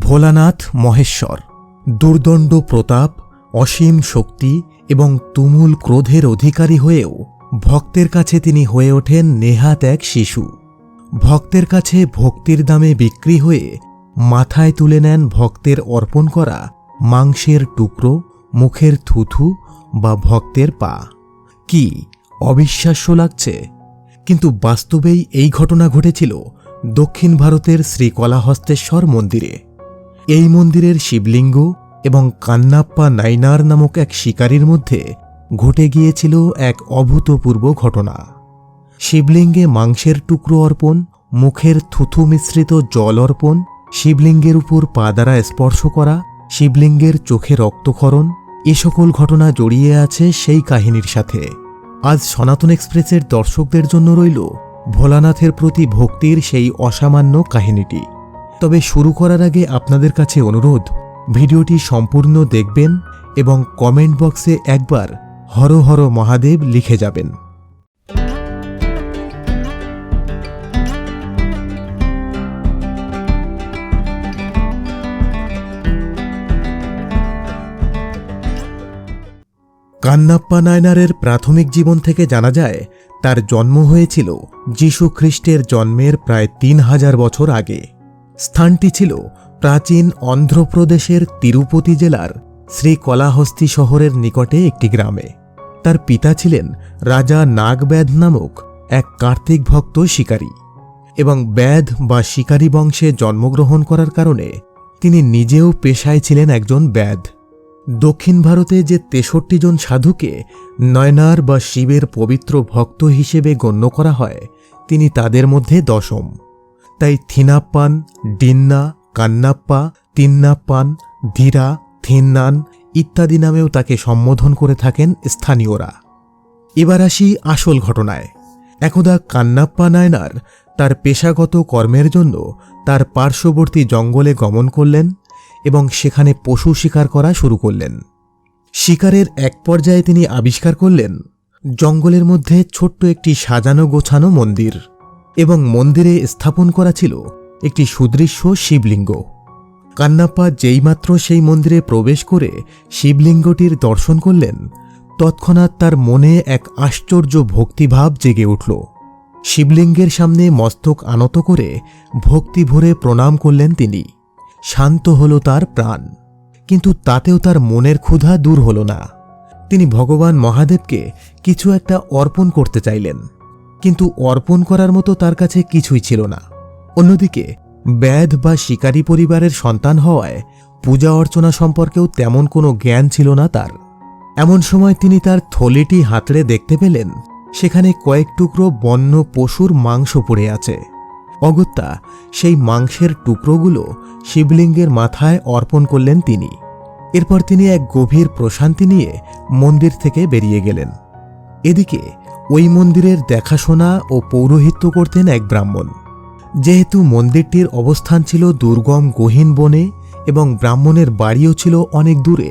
ভোলানাথ মহেশ্বর, দুর্দণ্ড প্রতাপ, অসীম শক্তি এবং তুমুল ক্রোধের অধিকারী হয়েও ভক্তের কাছে তিনি হয়ে ওঠেন নেহাত এক শিশু। ভক্তের কাছে ভক্তির দামে বিক্রি হয়ে মাথায় তুলে নেন ভক্তের অর্পণ করা মাংসের টুকরো, মুখের থুথু বা ভক্তের পা। কি অবিশ্বাস্য লাগছে। কিন্তু বাস্তবেই এই ঘটনা ঘটেছিল দক্ষিণ ভারতের শ্রীকলাহস্তেশ্বর মন্দিরে। এই মন্দিরের শিবলিঙ্গ এবং কান্নাপ্পা নাইনার নামক এক শিকারীর মধ্যে ঘটে গিয়েছিল এক অভূতপূর্ব ঘটনা। শিবলিঙ্গে মাংসের টুকরো অর্পণ, মুখের থুথু মিশ্রিত জল অর্পণ, শিবলিঙ্গের উপর পা দ্বারা স্পর্শ করা, শিবলিঙ্গের চোখে রক্তক্ষরণ, এ সকল ঘটনা জড়িয়ে আছে সেই কাহিনীর সাথে। আজ সনাতন এক্সপ্রেসের দর্শকদের জন্য রইল ভোলানাথের প্রতি ভক্তির সেই অসামান্য কাহিনীটি। তবে শুরু করার আগে আপনাদের কাছে অনুরোধ, ভিডিওটি সম্পূর্ণ দেখবেন এবং কমেন্ট বক্সে একবার হর হর মহাদেব লিখে যাবেন। কান্নাপ্পা নায়নারের প্রাথমিক জীবন থেকে জানা যায়, তার জন্ম হয়েছিল যীশু খ্রিস্টের জন্মের প্রায় তিন হাজার বছর আগে। স্থানটি ছিল প্রাচীন অন্ধ্রপ্রদেশের তিরুপতি জেলার শ্রীকলাহস্তি শহরের নিকটে একটি গ্রামে। তার পিতা ছিলেন রাজা নাগব্যাধ নামক এক কার্তিক ভক্ত শিকারী এবং ব্যাধ বা শিকারী বংশে জন্মগ্রহণ করার কারণে তিনি নিজেও পেশায় ছিলেন একজন ব্যাধ। দক্ষিণ ভারতে যে তেষট্টি জন সাধুকে নয়নার বা শিবের পবিত্র ভক্ত হিসেবে গণ্য করা হয়, তিনি তাদের মধ্যে দশম। তাই থিনাপ্পান, ডিন্না, কান্নাপ্পা, তিন্নাপ্পান, ধীরা, থিন্নান ইত্যাদি নামেও তাকে সম্বোধন করে থাকেন স্থানীয়রা। এবার আসি আসল ঘটনায়। একদা কান্নাপ্পা নায়নার তার পেশাগত কর্মের জন্য তার পার্শ্ববর্তী জঙ্গলে গমন করলেন এবং সেখানে পশু শিকার করা শুরু করলেন। শিকারের এক পর্যায়ে তিনি আবিষ্কার করলেন জঙ্গলের মধ্যে ছোট্ট একটি সাজানো গোছানো মন্দির। এবং মন্দিরে স্থাপন করা ছিল একটি সুদৃশ্য শিবলিঙ্গ। কান্নাপ্পা যেইমাত্র সেই মন্দিরে প্রবেশ করে শিবলিঙ্গটির দর্শন করলেন, তৎক্ষণাৎ তার মনে এক আশ্চর্য ভক্তিভাব জেগে উঠল। শিবলিঙ্গের সামনে মস্তক আনত করে ভক্তি ভরে প্রণাম করলেন তিনি। শান্ত হল তার প্রাণ, কিন্তু তাতেও তার মনের ক্ষুধা দূর হল না। তিনি ভগবান মহাদেবকে কিছু একটা অর্পণ করতে চাইলেন। কিন্তু অর্পণ করার মতো তার কাছে কিছুই ছিল না। অন্যদিকে, ব্যাধ বা শিকারী পরিবারের সন্তান হওয়ায় পূজা অর্চনা সম্পর্কেও তেমন কোনো জ্ঞান ছিল না তার। এমন সময় তিনি তার থলিটি হাতড়ে দেখতে পেলেন, সেখানে কয়েক টুকরো বন্য পশুর মাংস পড়ে আছে। অগত্যা, সেই মাংসের টুকরোগুলো শিবলিঙ্গের মাথায় অর্পণ করলেন তিনি। এরপর তিনি এক গভীর প্রশান্তি নিয়ে মন্দির থেকে বেরিয়ে গেলেন। এদিকে ওই মন্দিরের দেখাশোনা ও পৌরোহিত্য করতেন এক ব্রাহ্মণ। যেহেতু মন্দিরটির অবস্থান ছিল দুর্গম গহীন বনে এবং ব্রাহ্মণের বাড়িও ছিল অনেক দূরে,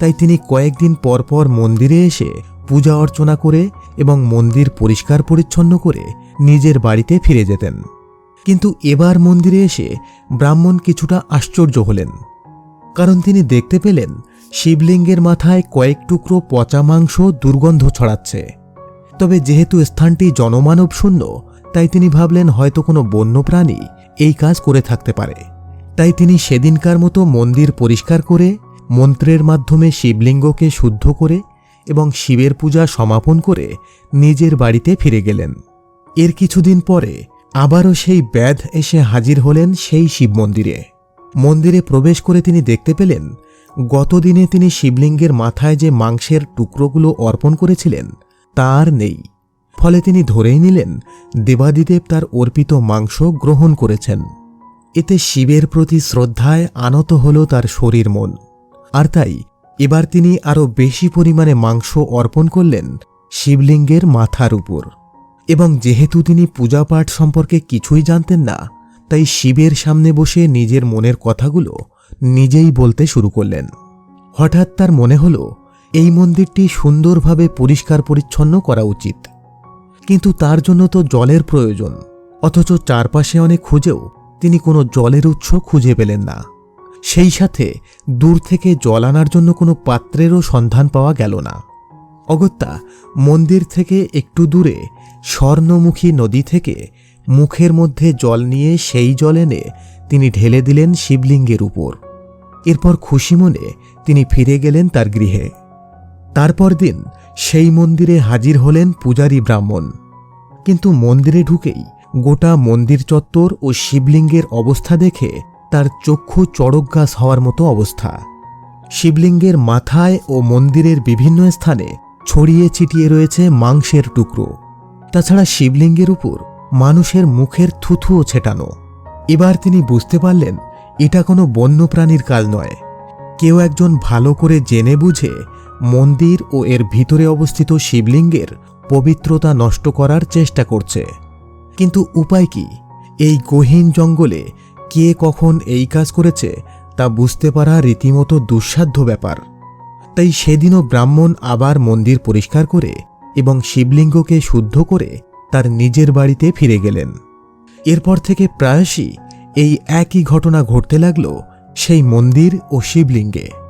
তাই তিনি কয়েকদিন পরপর মন্দিরে এসে পূজা অর্চনা করে এবং মন্দির পরিষ্কার পরিচ্ছন্ন করে নিজের বাড়িতে ফিরে যেতেন। কিন্তু এবার মন্দিরে এসে ব্রাহ্মণ কিছুটা আশ্চর্য হলেন, কারণ তিনি দেখতে পেলেন শিবলিঙ্গের মাথায় কয়েক টুকরো পচা মাংস দুর্গন্ধ ছড়াচ্ছে। তবে যেহেতু স্থানটি জনমানব শূন্য, তাই তিনি ভাবলেন হয়তো কোনো বন্যপ্রাণী এই কাজ করে থাকতে পারে। তাই তিনি সেদিনকার মতো মন্দির পরিষ্কার করে, মন্ত্রের মাধ্যমে শিবলিঙ্গকে শুদ্ধ করে এবং শিবের পূজা সমাপন করে নিজের বাড়িতে ফিরে গেলেন। এর কিছুদিন পরে আবারও সেই ব্যাধ এসে হাজির হলেন সেই শিব মন্দিরে। মন্দিরে প্রবেশ করে তিনি দেখতে পেলেন, গতদিনে তিনি শিবলিঙ্গের মাথায় যে মাংসের টুকরোগুলো অর্পণ করেছিলেন তার নেই। ফলে তিনি ধরেই নিলেন, দেবাদিদেব তার অর্পিত মাংস গ্রহণ করেছেন। এতে শিবের প্রতি শ্রদ্ধায় আনত হল তার শরীর মন। আর তাই, এবার তিনি আরও বেশি পরিমাণে মাংস অর্পণ করলেন শিবলিঙ্গের মাথার উপর। এবং যেহেতু তিনি পূজাপাঠ সম্পর্কে কিছুই জানতেন না, তাই শিবের সামনে বসে নিজের মনের কথাগুলো নিজেই বলতে শুরু করলেন। হঠাৎ তার মনে হল এই মন্দিরটি সুন্দরভাবে পরিষ্কার পরিচ্ছন্ন করা উচিত। কিন্তু তার জন্য তো জলের প্রয়োজন। অথচ চারপাশে অনেক খুঁজেও তিনি কোনো জলের উৎস খুঁজে পেলেন না। সেই সাথে দূর থেকে জল আনার জন্য কোনো পাত্রেরও সন্ধান পাওয়া গেল না। অগত্যা, মন্দির থেকে একটু দূরে, স্বর্ণমুখী নদী থেকে মুখের মধ্যে জল নিয়ে সেই জল এনে তিনি ঢেলে দিলেন শিবলিঙ্গের উপর। এরপর খুশি মনে তিনি ফিরে গেলেন তার গৃহে। তারপর দিন সেই মন্দিরে হাজির হলেন পূজারী ব্রাহ্মণ। কিন্তু মন্দিরে ঢুকেই গোটা মন্দির চত্বর ও শিবলিঙ্গের অবস্থা দেখে তার চক্ষু চড়কগাছ হওয়ার মতো অবস্থা। শিবলিঙ্গের মাথায় ও মন্দিরের বিভিন্ন স্থানে ছড়িয়ে ছিটিয়ে রয়েছে মাংসের টুকরো। তাছাড়া শিবলিঙ্গের উপর মানুষের মুখের থুথুও ছেটানো। এবার তিনি বুঝতে পারলেন, এটা কোনো বন্যপ্রাণীর কাজ নয়। কেউ একজন ভালো করে জেনে বুঝে মন্দির ও এর ভিতরে অবস্থিত শিবলিঙ্গের পবিত্রতা নষ্ট করার চেষ্টা করছে। কিন্তু উপায় কি? এই গহীন জঙ্গলে কে কখন এই কাজ করেছে তা বুঝতে পারা রীতিমতো দুঃসাধ্য ব্যাপার। তাই সেদিনও ব্রাহ্মণ আবার মন্দির পরিষ্কার করে এবং শিবলিঙ্গকে শুদ্ধ করে তার নিজের বাড়িতে ফিরে গেলেন। এরপর থেকে প্রায়শই এই একই ঘটনা ঘটতে লাগল সেই মন্দির ও শিবলিঙ্গে।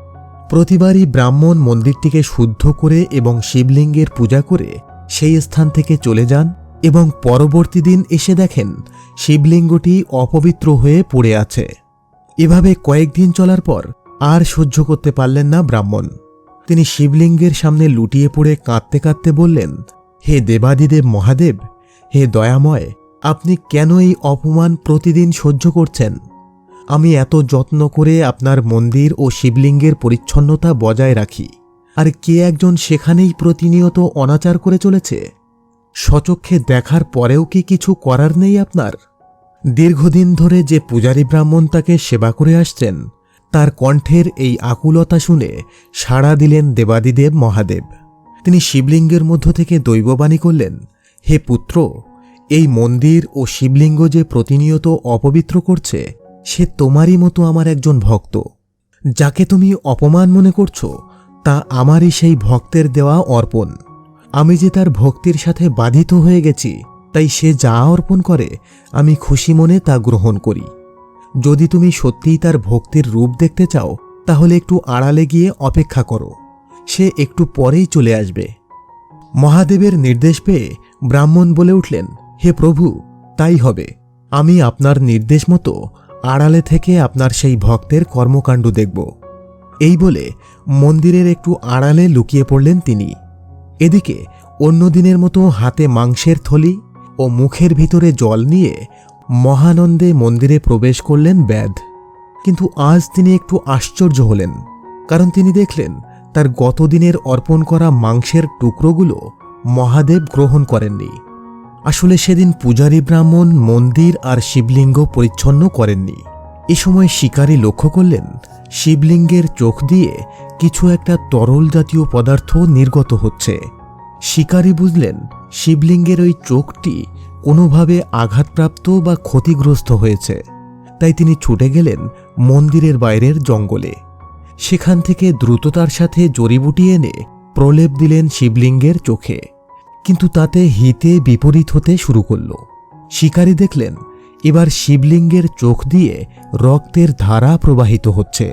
প্রতিবারই ব্রাহ্মণ মন্দিরটিকে শুদ্ধ করে এবং শিবলিঙ্গের পূজা করে সেই স্থান থেকে চলে যান এবং পরবর্তী দিন এসে দেখেন শিবলিঙ্গটি অপবিত্র হয়ে পড়ে আছে। এভাবে কয়েকদিন চলার পর আর সহ্য করতে পারলেন না ব্রাহ্মণ। তিনি শিবলিঙ্গের সামনে লুটিয়ে পড়ে কাঁদতে কাঁদতে বললেন, হে দেবাদিদেব মহাদেব, হে দয়াময়, আপনি কেন এই অপমান প্রতিদিন সহ্য করছেন? আমি এত যত্ন করে আপনার মন্দির ও শিবলিঙ্গের পরিচ্ছন্নতা বজায় রাখি। আর কে একজন সেখানেই প্রতিনিয়ত অনাচার করে চলেছে? সচক্ষে দেখার পরেও কি কিছু করার নেই আপনার? দীর্ঘদিন ধরে যে পূজারী ব্রাহ্মণ তাকে সেবা করে আসছেন, তার কণ্ঠের এই আকুলতা শুনে সাড়া দিলেন দেবাদিদেব মহাদেব। তিনি শিবলিঙ্গের মধ্য থেকে দৈববাণী করলেন, হে পুত্র, এই মন্দির ও শিবলিঙ্গ যে প্রতিনিয়ত অপবিত্র করছে সে তোমারই মতো আমার একজন ভক্ত। যাকে তুমি অপমান মনে করছ, তা আমারই সেই ভক্তের দেওয়া অর্পণ। আমি যে তার ভক্তির সাথে বাধিত হয়ে গেছি, তাই সে যা অর্পণ করে, আমি খুশি মনে তা গ্রহণ করি। যদি তুমি সত্যিই তার ভক্তির রূপ দেখতে চাও, তাহলে একটু আড়ালে গিয়ে অপেক্ষা করো। সে একটু পরেই চলে আসবে। মহাদেবের নির্দেশ পেয়ে ব্রাহ্মণ বলে উঠলেন, হে প্রভু, তাই হবে। আমি আপনার নির্দেশ মতো আড়ালে থেকে আপনার সেই ভক্তের কর্মকাণ্ড দেখব। এই বলে মন্দিরের একটু আড়ালে লুকিয়ে পড়লেন তিনি। এদিকে অন্য দিনের মতো হাতে মাংসের থলি ও মুখের ভিতরে জল নিয়ে মহানন্দে মন্দিরে প্রবেশ করলেন ব্যাধ। কিন্তু আজ তিনি একটু আশ্চর্য হলেন, কারণ তিনি দেখলেন তার গতদিনের অর্পণ করা মাংসের টুকরোগুলো মহাদেব গ্রহণ করেননি। আসলে সেদিন পূজারী ব্রাহ্মণ মন্দির আর শিবলিঙ্গ পরিচ্ছন্ন করেননি। এ সময় শিকারী লক্ষ্য করলেন, শিবলিঙ্গের চোখ দিয়ে কিছু একটা তরল জাতীয় পদার্থ নির্গত হচ্ছে। শিকারী বুঝলেন, শিবলিঙ্গের ওই চোখটি কোনোভাবে আঘাতপ্রাপ্ত বা ক্ষতিগ্রস্ত হয়েছে। তাই তিনি ছুটে গেলেন মন্দিরের বাইরের জঙ্গলে। সেখান থেকে দ্রুততার সাথে জড়িবুটি এনে প্রলেপ দিলেন শিবলিঙ্গের চোখে। কিন্তু তাতে হিতে বিপরীত হতে শুরু করল। শিকারী দেখলেন, এবার শিবলিঙ্গের চোখ দিয়ে রক্তের ধারা প্রবাহিত হচ্ছে।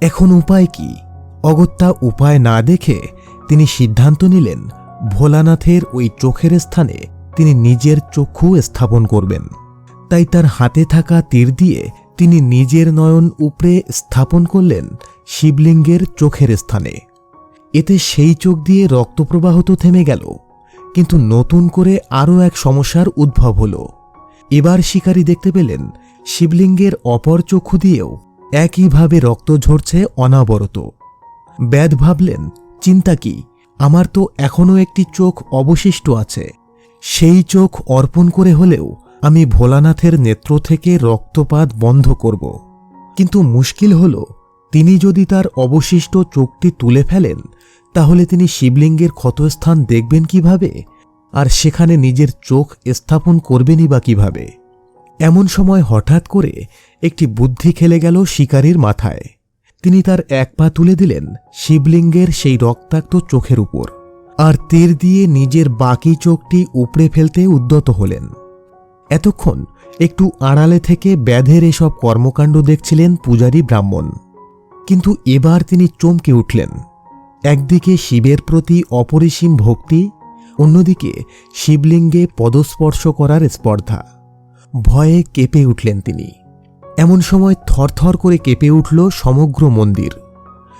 এখন উপায় কি? অগত্যা উপায় না দেখে তিনি সিদ্ধান্ত নিলেন, ভোলানাথের ওই চোখের স্থানে তিনি নিজের চক্ষু স্থাপন করবেন। তাই তার হাতে থাকা তীর দিয়ে তিনি নিজের নয়ন উপরে স্থাপন করলেন শিবলিঙ্গের চোখের স্থানে। এতে সেই চোখ দিয়ে রক্তপ্রবাহ তো থেমে গেল। কিন্তু নতুন করে আরও এক সমস্যার উদ্ভব হল। এবার শিকারী দেখতে পেলেন, শিবলিঙ্গের অপর চক্ষু দিয়েও একইভাবে রক্ত ঝরছে অনাবরত। ব্যাদ ভাবলেন, চিন্তা কি? আমার তো এখনও একটি চোখ অবশিষ্ট আছে। সেই চোখ অর্পণ করে হলেও আমি ভোলানাথের নেত্র থেকে রক্তপাত বন্ধ করব। কিন্তু মুশকিল হল, তিনি যদি তার অবশিষ্ট চোখটি তুলে ফেলেন তাহলে তিনি শিবলিঙ্গের ক্ষতস্থান দেখবেন কীভাবে? আর সেখানে নিজের চোখ স্থাপন করবেনই বা কীভাবে? এমন সময় হঠাৎ করে একটি বুদ্ধি খেলে গেল শিকারীর মাথায়। তিনি তার এক পা তুলে দিলেন শিবলিঙ্গের সেই রক্তাক্ত চোখের উপর, আর তীর দিয়ে নিজের বাকি চোখটি উপড়ে ফেলতে উদ্যত হলেন। এতক্ষণ একটু আড়ালে থেকে ব্যাধের এসব কর্মকাণ্ড দেখছিলেন পূজারী ব্রাহ্মণ। কিন্তু এবার তিনি চমকে উঠলেন। একদিকে শিবের প্রতি অপরিসীম ভক্তি, অন্যদিকে শিবলিঙ্গে পদস্পর্শ করার স্পর্ধা। ভয়ে কেঁপে উঠলেন তিনি। এমন সময় থরথর করে কেঁপে উঠল সমগ্র মন্দির।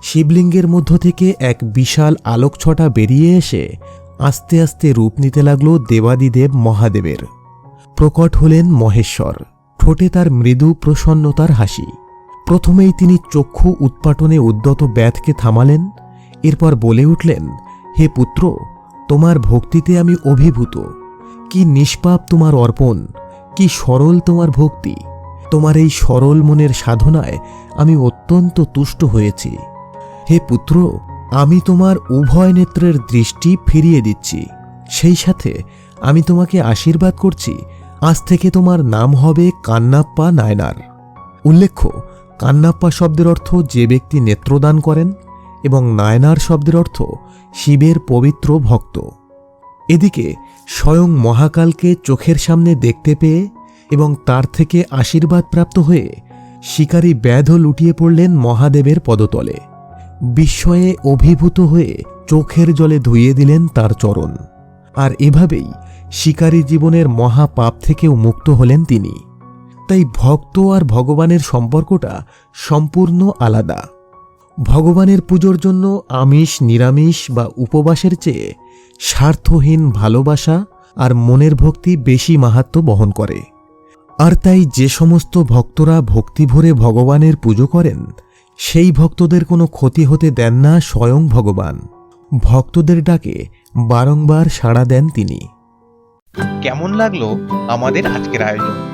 শিবলিঙ্গের মধ্য থেকে এক বিশাল আলোকছটা বেরিয়ে এসে আস্তে আস্তে রূপ নিতে লাগল দেবাদিদেব মহাদেবের। প্রকট হলেন মহেশ্বর। ঠোঁটে তার মৃদু প্রসন্নতার হাসি। প্রথমেই তিনি চক্ষু উৎপাটনে উদ্যত ব্যাধকে থামালেন এরপর বলে উঠলেন, হে পুত্র, তোমার ভক্তিতে আমি অভিভূত। কি নিষ্পাপ তোমার অর্পণ, কি সরল তোমার ভক্তি। তোমার এই সরল মনের সাধনায় আমি অত্যন্ত তুষ্ট হয়েছি। হে পুত্র, আমি তোমার উভয় নেত্রের দৃষ্টি ফিরিয়ে দিচ্ছি। সেই সাথে আমি তোমাকে আশীর্বাদ করছি। আজ থেকে তোমার নাম হবে কান্নাপ্পা নায়নার। উল্লেখ্য, কান্নাপ্পা শব্দের অর্থ যে ব্যক্তি নেত্রদান করেন এবং নায়নার শব্দের অর্থ শিবের পবিত্র ভক্ত। এদিকে স্বয়ং মহাকালকে চোখের সামনে দেখতে পেয়ে এবং তার থেকে আশীর্বাদ প্রাপ্ত হয়ে শিকারী ব্যাধ লুটিয়ে পড়লেন মহাদেবের পদতলে। বিস্ময়ে অভিভূত হয়ে চোখের জলে ধুইয়ে দিলেন তার চরণ। আর এভাবেই শিকারী জীবনের মহাপাপ থেকেও মুক্ত হলেন তিনি। তাই ভক্ত আর ভগবানের সম্পর্কটা সম্পূর্ণ আলাদা। ভগবানের পুজোর জন্য আমিষ, নিরামিষ বা উপবাসের চেয়ে স্বার্থহীন ভালোবাসা আর মনের ভক্তি বেশি মাহাত্ম বহন করে। আর তাই যে সমস্ত ভক্তরা ভক্তি ভরে ভগবানের পুজো করেন, সেই ভক্তদের কোনো ক্ষতি হতে দেন না স্বয়ং ভগবান। ভক্তদের ডাকে বারংবার সাড়া দেন তিনি। কেমন লাগল আমাদের আজকের আয়োজন?